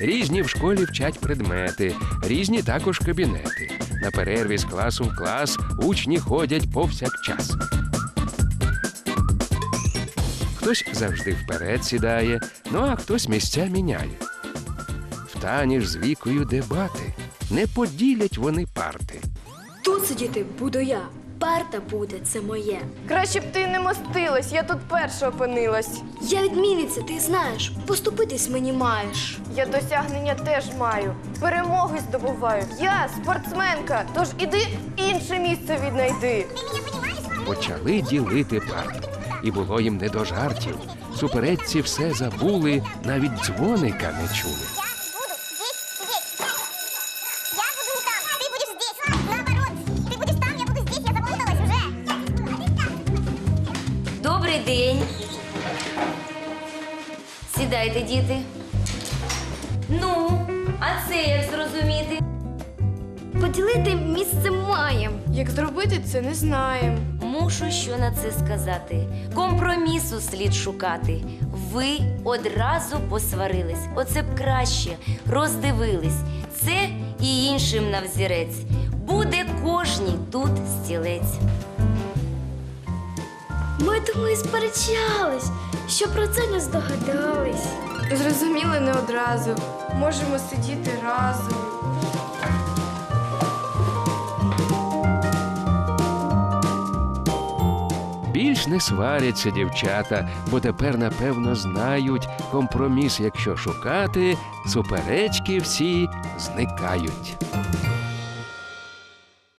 Різні в школі вчать предмети, різні також кабінети. На перерві з класу в клас учні ходять повсякчас. Хтось завжди вперед сідає, ну а хтось місця міняє. В ж з вікою дебати. Не поділять вони парти. Тут сидіти буду я. Парта буде, це моє. Краще б ти не мостилась, я тут перша опинилась. Я відмінниця, ти знаєш. Поступитись мені маєш. Я досягнення теж маю. Перемоги здобуваю. Я спортсменка. Тож іди інше місце віднайди. Почали ділити парту. І було їм не до жартів. Суперечці все забули, навіть дзвоника не чули. Добрий день. Сідайте, діти. Ну, а це як зрозуміти? Поділити місце маєм. Як зробити це, не знаємо. Мушу що на це сказати. Компромісу слід шукати. Ви одразу посварились. Оце б краще роздивились. Це і іншим навзірець. Буде кожній тут стілець. Ми тому і сперечались, що про це не здогадались. Зрозуміли не одразу. Можемо сидіти разом. Більш не сваряться дівчата, бо тепер напевно знають компроміс, якщо шукати, суперечки всі зникають.